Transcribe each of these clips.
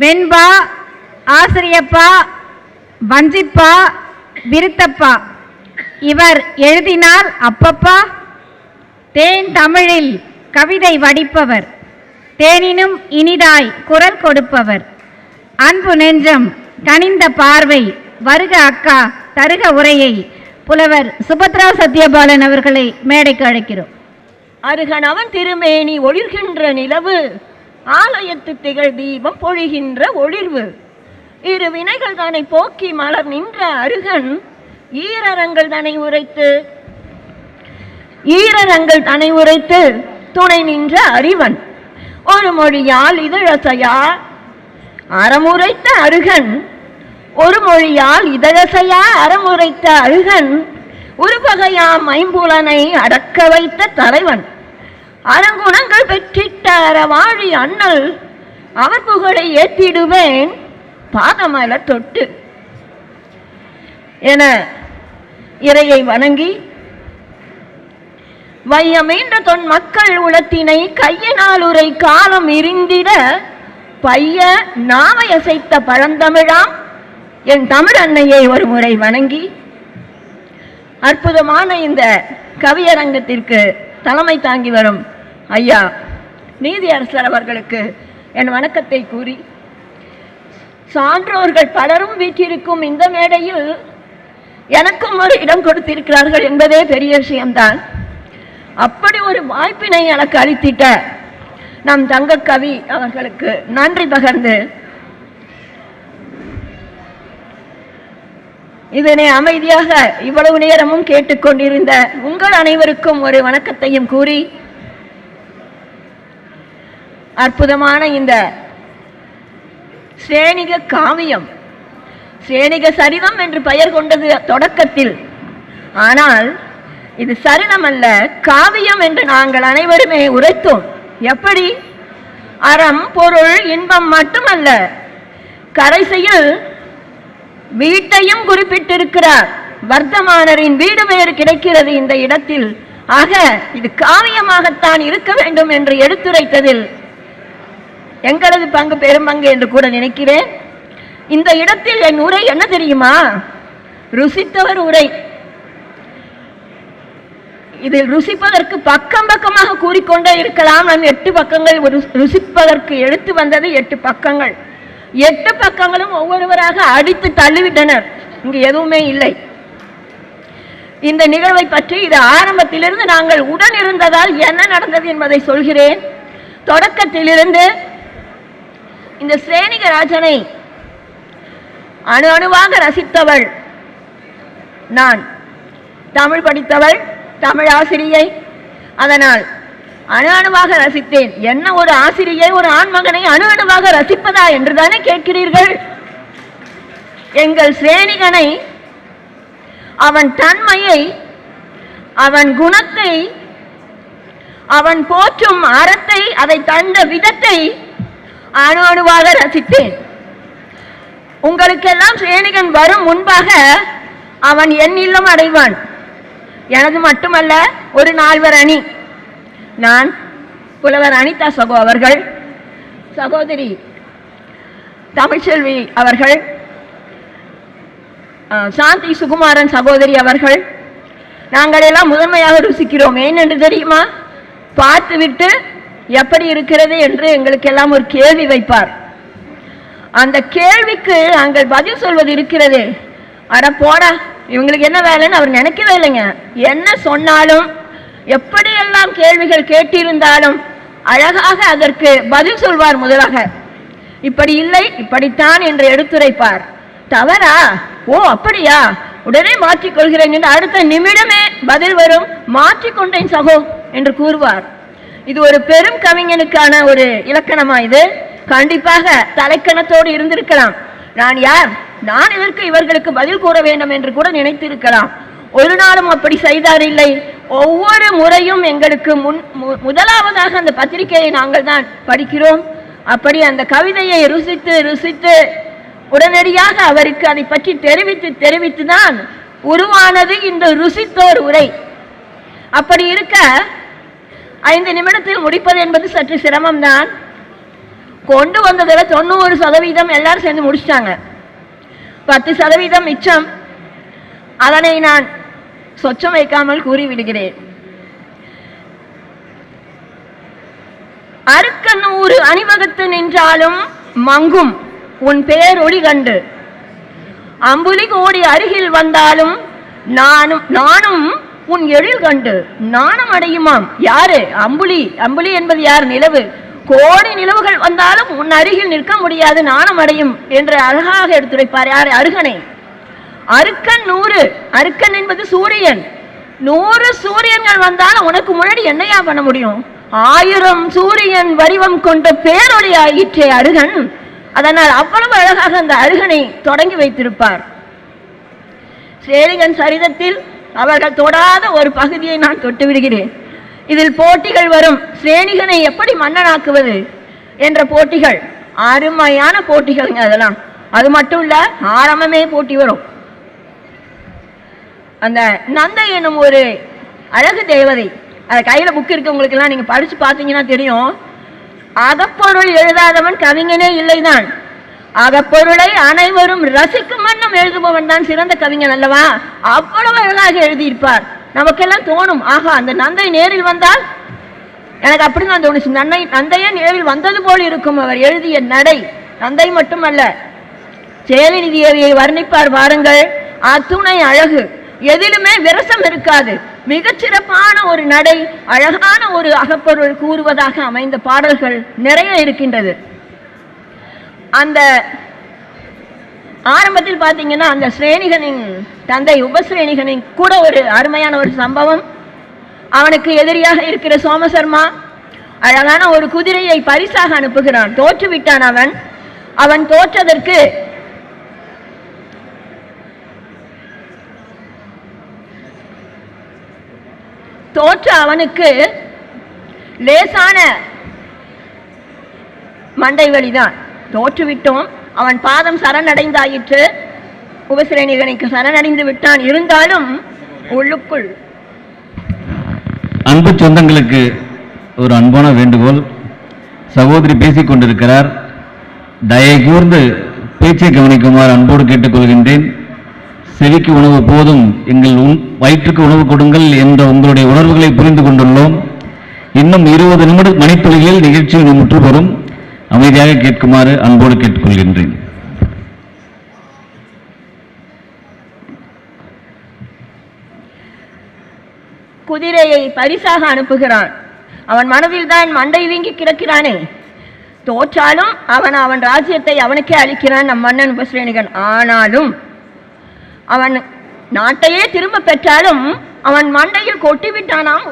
வெண்பா ஆசிரியப்பா வஞ்சிப்பா விருத்தப்பா. இவர் எழுதினால் அப்பப்பா. தேன் தமிழில் கவிதை வடிப்பவர். தேனினும் இனிதாய் குரல் கொடுப்பவர். அன்பு நெஞ்சம் கனிந்த பார்வை வருக அக்கா தருக உரையை. புலவர் சுபத்ரா சத்யபாலன் அவர்களை மேடைக்கு அழைக்கிறோம். அருகனவன் திருமேனி ஒளிர்கின்ற நிலவு ஆலயத்து திகழ் தீபம் பொழிகின்ற ஒளிர்வு இரு வினைகள் தன்னை போக்கி மலர் நின்ற அருகன். ஈரரங்கள் தன்னை உரைத்து ஈரரங்கள் தன்னை உரைத்து துணை நின்ற அறிவன். ஒரு மொழியால் இதழசையா? அறமுரைத்த அருகன். ஒரு மொழியால் இதழசையா? அறமுரைத்த அருகன். ஒரு பகையாம் ஐம்புலனை அடக்க வைத்த தலைவன். அறங்குணங்கள் பெற்றிட்டார வாழி அண்ணல் அவர் புகழை ஏற்றிடுவேன் பாதமல தொட்டு. என இறையை வணங்கி வையமீன்ற தொன் மக்கள் உளத்தினை கையினால் உரை காலம் இருந்திட பைய நாவையசைத்த பழந்தமிழாம் என் தமிழ் அன்னையை ஒரு முறை வணங்கி அற்புதமான இந்த கவியரங்கத்திற்கு தலைமை தாங்கி வரும் ஐயா நீதியரசர் அவர்களுக்கு என் வணக்கத்தை கூறி சான்றோர்கள் பலரும் வீற்றிருக்கும் இந்த மேடையில் எனக்கும் ஒரு இடம் கொடுத்திருக்கிறார்கள் என்பதே பெரிய விஷயம்தான். அப்படி ஒரு வாய்ப்பினை எனக்கு அளித்திட்ட நம் தங்க கவி அவர்களுக்கு நன்றி பகர்ந்து இதனை அமைதியாக இவ்வளவு நேரமும் கேட்டுக்கொண்டிருந்த உங்கள் அனைவருக்கும் ஒரு வணக்கத்தையும் கூறி அற்புதமான இந்த சேனிக காவியம் சேனிக சரிதம் என்று பெயர் கொண்டது தொடக்கத்தில். ஆனால் இது சரிதம் அல்ல காவியம் என்று நாங்கள் அனைவருமே உரைத்தோம். எப்படி? அறம் பொருள் இன்பம் மட்டுமல்ல கரைசையில் வீட்டையும் குறிப்பிட்டிருக்கிறார். வர்த்தமானரின் வீடு பெயர் கிடைக்கிறது இந்த இடத்தில். ஆக இது காவியமாகத்தான் இருக்க வேண்டும் என்று எடுத்துரைத்ததில் எங்களது பங்கு பெரும் பங்கு என்று கூட நினைக்கிறேன். இந்த இடத்தில் என் உரை என்ன தெரியுமா? ருசித்தவர் உரை. இதில் ருசிப்பதற்கு பக்கம் பக்கமாக கூறிக்கொண்டே இருக்கலாம். நம் எட்டு பக்கங்கள் ஒரு ருசிப்பதற்கு எடுத்து வந்தது எட்டு பக்கங்கள். எட்டு பக்கங்களும் ஒவ்வொருவராக அடித்து தள்ளிவிட்டனர். இங்கு எதுவுமே இல்லை. இந்த நிகழ்வை பற்றி இது ஆரம்பத்திலிருந்து நாங்கள் உடன் இருந்ததால் என்ன நடந்தது என்பதை சொல்கிறேன். தொடக்கத்திலிருந்து இந்த சேனிகராஜனை அணு அணுவாக ரசித்தவள் நான். தமிழ் படித்தவள் தமிழ் ஆசிரியை. அதனால் அணு அணுவாக ரசித்தேன். என்ன ஒரு ஆசிரியை ஒரு ஆண்மகனை அணு அணுவாக ரசிப்பதா என்று தானே கேட்கிறீர்கள்? எங்கள் சிரேணிகனை அவன் தன்மையை அவன் குணத்தை அவன் போற்றும் அறத்தை அதை தந்த விதத்தை அணு அணுவாக ரசித்தேன். உங்களுக்கெல்லாம் சேனிகன் வரும் முன்பாக அவன் என் இல்லம் அடைவான். எனது மட்டுமல்ல ஒரு நால்வர் அணி. நான் புலவர் அனிதா சகோ அவர்கள் சகோதரி தமிழ்ச்செல்வி அவர்கள் சாந்தி சுகுமாரன் சகோதரி அவர்கள். நாங்கள் எல்லாம் முதன்மையாக ருசிக்கிறோம். ஏன் என்று தெரியுமா? பார்த்துவிட்டு எப்படி இருக்கிறது என்று எங்களுக்கெல்லாம் ஒரு கேள்வி வைப்பார். அந்த கேள்விக்கு நாங்கள் பதில் சொல்வது இருக்கிறது. அட போடா இவங்களுக்கு என்ன வேலைன்னு அவர் நினைக்கவே இல்லைங்க. என்ன சொன்னாலும் எப்படியெல்லாம் கேள்விகள் கேட்டிருந்தாலும் அழகாக அதற்கு பதில் சொல்வார் முதலாக. இப்படி இல்லை இப்படித்தான் என்று எடுத்துரைப்பார். தவறா? ஓ அப்படியா? உடனே மாற்றிக்கொள்கிறேன் என்று அடுத்த நிமிடமே பதில் வரும். மாற்றிக்கொண்டேன் சகோ என்று கூறுவார். இது ஒரு பெரும் கவிஞனுக்கான ஒரு இலக்கணமா இது. கண்டிப்பாக தலைக்கணத்தோடு இருந்திருக்கலாம். நான் யார்? நான் இதற்கு இவர்களுக்கு பதில் கூற வேண்டும் என்று கூட நினைத்திருக்கலாம். ஒரு நாளும் அப்படி செய்தார் இல்லை. ஒவ்வொரு முறையும் எங்களுக்கு முன் மு- முதலாவதாக அந்த பத்திரிகையை நாங்கள் தான் படிக்கிறோம். அப்படி அந்த கவிதையை ருசித்து ருசித்து உடனடியாக அவருக்கு அதை பற்றி தெரிவித்து தெரிவித்து தான் உருவானது இந்த ருசித்தோர் உரை. அப்படி இருக்க ஐந்து நிமிடத்தில் முடிப்பது என்பது சற்று சிரமம்தான். கொண்டு வந்ததுல தொண்ணூறு சதவீதம் எல்லாரும் சேர்ந்து முடிச்சிட்டாங்க. பத்து சதவீதம் மிச்சம். அதனை நான் சொச்சம் வைக்காமல் கூறிவிடுகிறேன். அருக்கண்ணூறு அணிவகுத்து நின்றாலும் மங்கும். உன் பேரொளி கண்டு. அம்புலி கோடி அருகில் வந்தாலும் நானும் நானும் உன் எழில் கண்டு நாணம் அடையுமாம். யாரு? அம்புலி. அம்புலி என்பது யார்? நிலவு. கோடி நிலவுகள் வந்தாலும் உன் அருகில் நிற்க முடியாது நாணம் அடையும் என்று அழகாக எடுத்துரைப்பார். யார்? அருகனை. அருக்கன் நூறு. அருக்கன் என்பது சூரியன். நூறு சூரியன்கள் வந்தாலும் உனக்கு முன்னாடி என்னையா பண்ண முடியும்? ஆயிரம் சூரியன் வடிவம் கொண்ட பேரொழி ஆயிற்றே அருகன். அதனால் அவ்வளவு அழகாக அந்த அருகனை தொடங்கி வைத்திருப்பார். சேரிகன் சரிதத்தில் அவர்கள் தொடாத ஒரு பகுதியை நான் தொட்டு விடுகிறேன் இதில் போட்டிகள் வரும். சேனிகனை எப்படி மன்னனாக்குவது என்ற போட்டிகள் அருமையான போட்டிகள்ங்க அதெல்லாம். அது மட்டும் இல்ல ஆரம்பமே போட்டி வரும். அந்த நந்தை என்னும் ஒரு அழகு தேவதை அது கையில புக் இருக்கு உங்களுக்கு எல்லாம் நீங்க படிச்சு பார்த்தீங்கன்னா தெரியும். அகப்பொருள் எழுதாதவன் கவிஞனே ஆக அகப்பொருளை அனைவரும் ரசிக்கும் வண்ணம் எழுதுபவன் தான் சிறந்த கவிஞன் அல்லவா? அவ்வளவு அழகாக எழுதியிருப்பார். நமக்கெல்லாம் தோணும் ஆகா அந்த நந்தை நேரில் வந்தால்? எனக்கு அப்படிதான் தோணுச்சு. நன்னை நந்தையே நேரில் வந்தது போல் இருக்கும் அவர் எழுதிய நடை. நந்தை மட்டுமல்ல சேலினி தேவியை வர்ணிப்பார் வாருங்கள். அத்துணை அழகு. எதிலுமே விரசம் இருக்காது. மிகச்சிறப்பான ஒரு நடை அழகான ஒரு அகப்பொருள் கூறுவதாக அமைந்த பாடல்கள் நிறைய இருக்கின்றது. அந்த ஆரம்பத்தில் பார்த்தீங்கன்னா அந்த ஸ்ரேணிகனின் தந்தை உபஸ்ரேணிகனின் கூட ஒரு அருமையான ஒரு சம்பவம். அவனுக்கு எதிரியாக இருக்கிற சோமசர்மா அழகான ஒரு குதிரையை பரிசாக அனுப்புகிறான். தோற்று விட்டான் அவன். அவன் தோற்றதற்கு தோற்ற அவனுக்கு லேசான மண்டை வழிதான் தோற்றுவிட்டோம். அவன் பாதம் சரணடைந்தாயிற்று. உபசிரணிகனுக்கு சரணடைந்து விட்டான். இருந்தாலும் உள்ளுக்குள் அன்பு சொந்தங்களுக்கு ஒரு அன்பான வேண்டுகோள். சகோதரி பேசிக் கொண்டிருக்கிறார் தயை கூர்ந்து பேச்சை கவனிக்குமாறு அன்போடு கேட்டுக்கொள்கின்றேன். செவிக்கு உணவு போதும் எங்கள் உண் வயிற்றுக்கு உணவு கொடுங்கள் என்ற உங்களுடைய உணர்வுகளை புரிந்து கொண்டுள்ளோம். இன்னும் இருபது நிமிட மணித்துளிகளில் நிகழ்ச்சி முற்று பெறும் அமைதியாக கேட்குமாறு அன்போடு கேட்டுக்கொள்கின்றேன். குதிரையை பரிசாக அனுப்புகிறான். அவன் மனதில் தான் மண்டை வீங்கி கிடக்கிறானே. தோற்றாலும் அவன் அவன் ராஜ்யத்தை அவனுக்கே அளிக்கிறான் நம் மன்னன் உபசிரேணிகன் ஆனாலும் அவன் நாட்டையே திரும்ப பெற்றாலும் அவன் மண்டையில் கொட்டி விட்டானாம்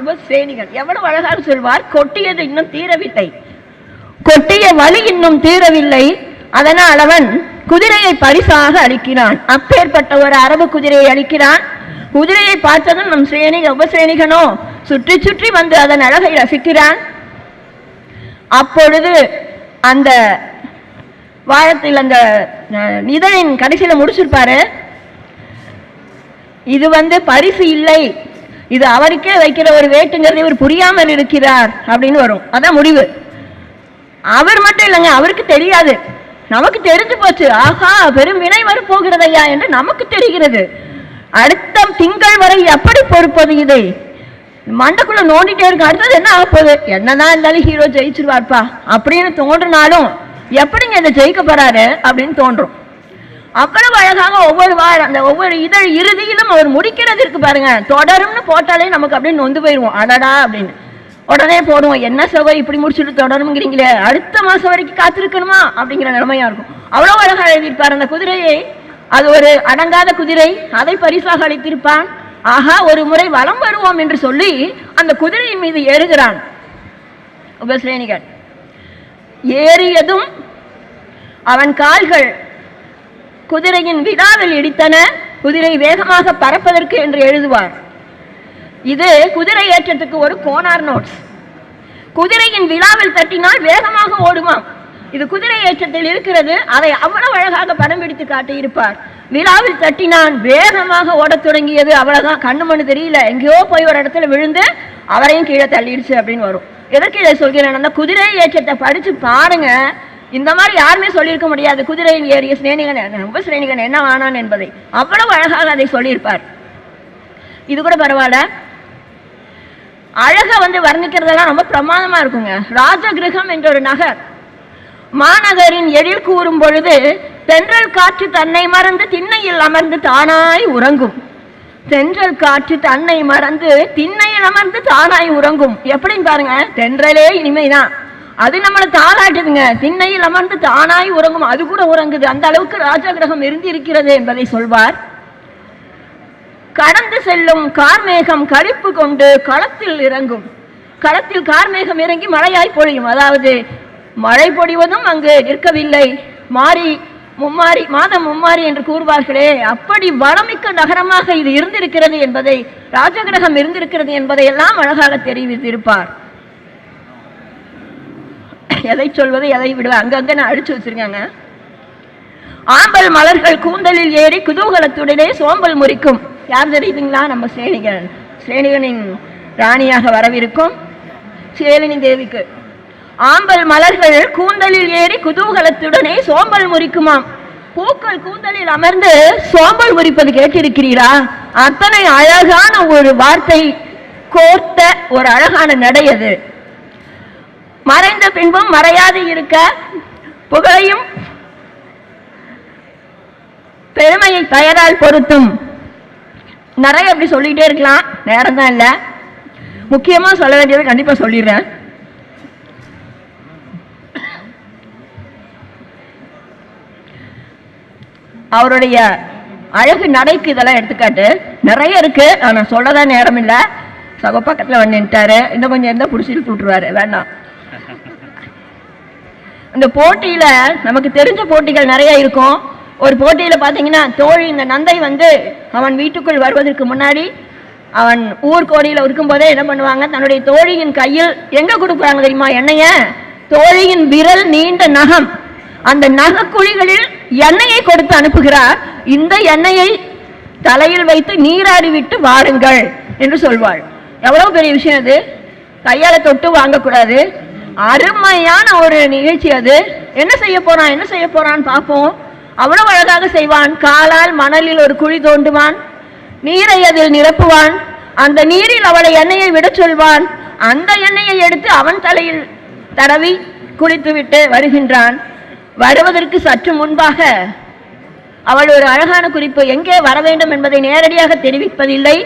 எவ்வளவு அழகாக சொல்வார் கொட்டியது இன்னும் தீரவில்லை. கொட்டிய வலி இன்னும் தீரவில்லை. அதனால் அவன் குதிரையை பரிசாக அளிக்கிறான். அப்பேற்பட்ட ஒரு அரபு குதிரையை அளிக்கிறான். குதிரையை பார்த்ததும் நம் சேனிக உபசேனிகனோ சுற்றி சுற்றி வந்து அதன் அழகை ரசிக்கிறான். அப்பொழுது அந்த வாரத்தில் அந்த இதழின் கடைசியில் முடிச்சிருப்பாரு. இது வந்து பரிசு இல்லை. இது அவருக்கே வைக்கிற ஒரு வேட்டுங்கிறது இவர் புரியாமல் இருக்கிறார் அப்படின்னு வரும். அதான் முடிவு. அவர் மட்டும் இல்லைங்க அவருக்கு தெரியாது. நமக்கு தெரிஞ்சு போச்சு. ஆஹா பெரும் வினை வரப்போகிறதையா என்று நமக்கு தெரிகிறது. அடுத்த திங்கள் வரை எப்படி பொறுப்பது இதை? மண்டக்குள்ள நோண்டிட்டே இருக்கு அடுத்தது என்ன ஆக போகுது? என்னதான் இருந்தாலும் ஹீரோ ஜெயிச்சிருவார்ப்பா. அப்படின்னு தோன்றினாலும் எப்படிங்க இதை ஜெயிக்க போறாரு அப்படின்னு தோன்றும். அவ்வளவு அழகாக ஒவ்வொரு வார அந்த ஒவ்வொரு இதழ் இறுதியிலும் அவர் முடிக்கிறது இருக்கு பாருங்க. தொடரும்னு போட்டாலே நமக்கு அப்படின்னு நொந்து போயிடுவோம். அடடா அப்படின்னு. உடனே போடுவோம். என்ன சகோ? இப்படி முடிச்சுட்டு தொடரும்ங்கிறீங்களே. அடுத்த மாசம் வரைக்கும் காத்திருக்கணுமா? அப்படிங்கிற நிலைமையா இருக்கும். அவ்வளவு அழகாக எழுதியிருப்பார் அந்த குதிரையை. அது ஒரு அடங்காத குதிரை. அதை பரிசாக அளித்திருப்பான். ஆகா ஒரு முறை வலம் வருவோம் என்று சொல்லி அந்த குதிரையின் மீது ஏறுகிறான். உபஸ்ரேணிகன் ஏறியதும் அவன் கால்கள் குதிரையின் விழாவில் இடித்தன. குதிரை வேகமாக பறப்பதற்கு என்று எழுதுவார். இது குதிரை ஏற்றத்துக்கு ஒரு கோனார் நோட்ஸ் குதிரையின் விழாவில் தட்டினால் வேகமாக ஓடுமாம். இது குதிரை ஏற்றத்தில் இருக்கிறது அதை அவ்வளவு அழகாக படம் பிடித்து காட்டியிருப்பார். விழாவில் தட்டினான் வேகமாக ஓடத் தொடங்கியது அவ்வளவுதான். கண்ணு மண்ணு தெரியல. எங்கேயோ போய் ஒரு இடத்துல விழுந்து அவரையும் கீழே தள்ளிடுச்சு அப்படின்னு வரும். எதற்கு இதை சொல்கிறேன்? அந்த குதிரை ஏற்றத்தை படிச்சு பாருங்க. இந்த மாதிரி யாருமே சொல்லியிருக்க முடியாது. குதிரையில் ஏறிய சிரேணிகன் உபசிரேணிகன் என்ன ஆனான் என்பதை. அவ்வளவு அழகாக அதை சொல்லியிருப்பார். இது கூட பரவாயில்ல. அழகை வந்து வர்ணிக்கிறதெல்லாம் ரொம்ப பிரமாதமாக இருக்குங்க. ராஜகிரகம் என்ற ஒரு நகர். மாநகரின் எழில் கூறும் பொழுது தென்றல் காற்று தன்னை மறந்து திண்ணையில் அமர்ந்து தானாய் உறங்கும். தென்றல் காற்று தன்னை மறந்து திண்ணையில் அமர்ந்து தானாய் உறங்கும். எப்படின்னு பாருங்க தென்றலே இனிமைதான் அது நம்மளை தாளாட்டுதுங்க. திண்ணையில் அமர்ந்து தானாய் உறங்கும். அது கூட உறங்குது. அந்த அளவுக்கு ராஜகிரகம் இருந்து இருக்கிறது என்பதை சொல்வார். கடந்து செல்லும் கார்மேகம் கழிப்பு கொண்டு களத்தில் இறங்கும். களத்தில் கார்மேகம் இறங்கி மழையாய் பொழியும். அதாவது மழை பொழிவதும் அங்கு நிற்கவில்லை. மாறி மும்மாரி மாதம் மும்மாரி என்று கூறுவார்களே அப்படி வளமிக்க நகரமாக இது இருந்திருக்கிறது என்பதை ராஜகிரகம் இருந்திருக்கிறது என்பதை எல்லாம் அழகாக தெரிவித்திருப்பார். எதை சொல்வது எதை விடுவா அங்கங்க நான் அடிச்சு வச்சிருக்காங்க. ஆம்பல் மலர்கள் கூந்தலில் ஏறி குதூகலத்துடனே சோம்பல் முறிக்கும். யார் தெரியுதுங்களா? நம்ம சேனிகன் சேனிகனின் ராணியாக வரவிருக்கும் சேலினி தேவிக்கு. ஆம்பல் மலர்கள் கூந்தலில் ஏறி குதூகலத்துடனே சோம்பல் முறிக்குமாம். பூக்கள் கூந்தலில் அமர்ந்து சோம்பல் முறிப்பது கேட்டிருக்கிறீரா? அத்தனை அழகான ஒரு வார்த்தை கோர்த்த ஒரு அழகான நடை அது. மறைந்த பின்பும் மறையாது இருக்க புகழையும் பெருமையை பெயரால் பொருத்தும். நிறைய அப்படி சொல்லிக்கிட்டே இருக்கலாம். நேரம் தான் இல்லை. முக்கியமாக சொல்ல வேண்டியதை கண்டிப்பாக சொல்லிடுறேன். அவருடைய அழகு நடைக்கு இதெல்லாம் எடுத்துக்காட்டு. நிறைய இருக்கு. ஆனால் சொல்லதான் நேரம் இல்லை. சக பக்கத்தில் வந்து நின்ட்டாரு இன்னும் கொஞ்சம் இருந்தால் பிடிச்சிட்டு விட்டுருவாரு வேண்டாம். இந்த போட்டியில் நமக்கு தெரிஞ்ச போட்டிகள் நிறைய இருக்கும். ஒரு போட்டியில் பார்த்தீங்கன்னா தோழி இந்த நந்தை வந்து அவன் வீட்டுக்குள் வருவதற்கு முன்னாடி அவன் ஊர்கோடியில் இருக்கும்போதே என்ன பண்ணுவாங்க? தன்னுடைய தோழியின் கையில் எங்கே கொடுக்குறாங்க தெரியுமா? எண்ணெய தோழியின் விரல் நீண்ட நகம். அந்த நகக்குழிகளில் எண்ணெயை கொடுத்து அனுப்புகிறார். இந்த எண்ணெயை தலையில் வைத்து நீராடி விட்டு வாருங்கள் என்று சொல்வாள். எவ்வளவு பெரிய விஷயம் அது? கையால தொட்டு வாங்கக்கூடாது. அருமையான ஒரு நிகழ்ச்சி அது. என்ன செய்ய போறான்? என்ன செய்ய போறான்னு பார்ப்போம். அவ்வளவு அழகாக செய்வான். காலால் மணலில் ஒரு குழி தோண்டுவான். நீரை அதில் நிரப்புவான். அந்த நீரில் அவளை எண்ணெயை விடச் சொல்வான். அந்த எண்ணெயை எடுத்து அவன் தலையில் தடவி குளித்துவிட்டு வருகின்றான். வருவதற்கு சற்று முன்பாக அவள் ஒரு அழகான குறிப்பு எங்கே வர வேண்டும் என்பதை நேரடியாக தெரிவிப்பதில்லை.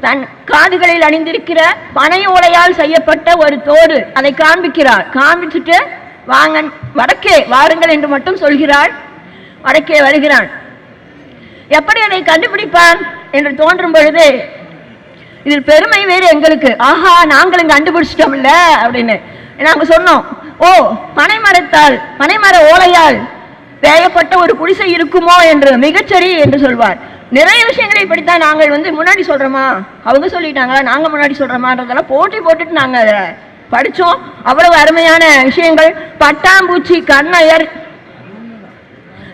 தன் காதுகளில் அணிந்திருக்கிற பனை ஓலையால் செய்யப்பட்ட ஒரு தோடு அதை காண்பிக்கிறாள் காண்பிச்சுட்டு வாங்க வடக்கே வாருங்கள் என்று மட்டும் சொல்கிறாள். வடக்கே வருகிறான். எப்படி அதை கண்டுபிடிப்பான் என்று தோன்றும் பொழுது இதில் பெருமை வேறு எங்களுக்கு. ஆஹா நாங்களும் கண்டுபிடிச்சிட்டோம்ல அப்படின்னு நாங்க சொன்னோம். ஓ பனைமரத்தால் பனைமர ஓலையால் வேயப்பட்ட ஒரு குடிசை இருக்குமோ என்று மிகச்சரி என்று சொல்வார். நிறைய விஷயங்களை இப்படித்தான் நாங்கள் வந்து முன்னாடி சொல்றோமா? அவங்க சொல்லிட்டாங்களா? நாங்க முன்னாடி சொல்றோமான்றதெல்லாம் போட்டி போட்டுட்டு நாங்க அதை படிச்சோம். அவ்வளவு அருமையான விஷயங்கள். பட்டாம்பூச்சி கண்ணையர்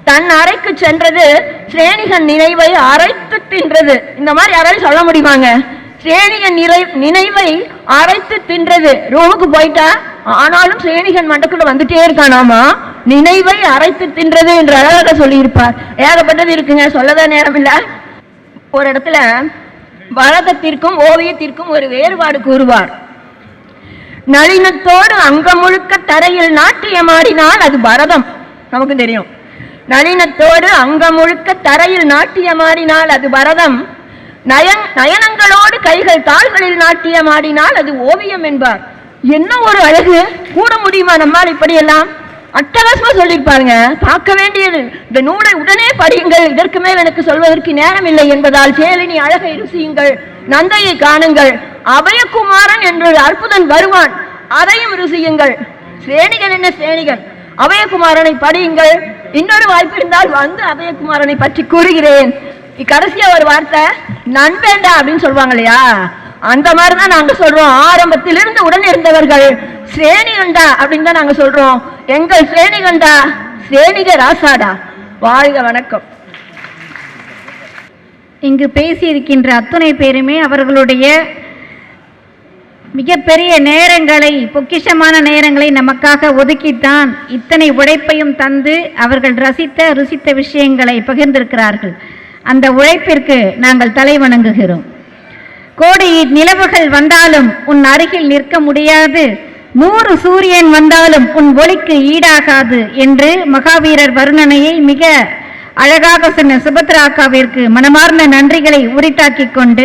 தன் அறைக்கு சென்றது. சிரேணிகன் நினைவை அரைத்து தின்றது. இந்த மாதிரி யாராலும் சொல்ல முடியுமாங்க? சிரேணிகன் நிறை நினைவை அரைத்து தின்றது. ரூமுக்கு போயிட்டா ஆனாலும் சிரேணிகன் மண்டக்குள்ள வந்துட்டே இருக்கானாமா? நினைவை அரைத்து தின்றது என்று அழகாக சொல்லியிருப்பார். ஏகப்பட்டது இருக்குங்க. சொல்லதான் நேரம் இல்ல ஒரு இடத்துல பரதத்திற்கும் ஓவியத்திற்கும் ஒரு வேறுபாடு கூறுவார். நளினத்தோடு அங்கம் முழுக்க தரையில் நாட்டியமாடினால் அது பரதம். நமக்கு தெரியும். நளினத்தோடு அங்கம் முழுக்க தரையில் நாட்டியமாடினால் அது பரதம். நயன் நயனங்களோடு கைகள் தாள்களில் நாட்டியமாடினால் அது ஓவியம் என்பார். என்ன ஒரு அழகு? கூட முடியுமா நம்மால் இப்படியெல்லாம்? அட்டகாசமா சொல்லியிருப்பாருங்க. பார்க்க வேண்டியது. இந்த நூலை உடனே படியுங்கள். இதற்கு மேல் எனக்கு சொல்வதற்கு நேரம் இல்லை என்பதால் சேலினி அழகை ருசியுங்கள். நந்தையை காணுங்கள். அபயகுமாரன் என்ற அற்புதன் வருவான். அதையும் ருசியுங்கள். சேனிகன் என்ன சேனிகன் அபயகுமாரனை படியுங்கள். இன்னொரு வாய்ப்பு இருந்தால் வந்து அபயகுமாரனை பற்றி கூறுகிறேன். கடைசியா ஒரு வார்த்தை நண்பேண்டா அப்படின்னு சொல்லுவாங்க இல்லையா அந்த மாதிரி தான் நாங்க சொல்றோம். ஆரம்பத்திலிருந்து உடன் இருந்தவர்கள் ஸ்ரேணிகண்டா அப்படின்னு தான் நாங்க சொல்றோம். எங்கள் ஸ்ரேணிகண்டா சேனிக ராசாடா. வாழ்க வணக்கம். இங்கு பேசியிருக்கின்ற அத்துணை பேருமே அவர்களுடைய மிகப்பெரிய நேரங்களை பொக்கிஷமான நேரங்களை நமக்காக ஒதுக்கித்தான் இத்தனை உழைப்பையும் தந்து அவர்கள் ரசித்த ருசித்த விஷயங்களை பகிர்ந்திருக்கிறார்கள். அந்த உழைப்பிற்கு நாங்கள் தலை வணங்குகிறோம். கோடி நிலவுகள் வந்தாலும் உன் அருகில் நிற்க முடியாது. நூறு சூரியன் வந்தாலும் உன் ஒளிக்கு ஈடாகாது என்று மகாவீரர் வருணனையை மிக அழகாக சொன்ன சுபத்ரா அக்காவிற்கு மனமார்ந்த நன்றிகளை உரித்தாக்கிக் கொண்டு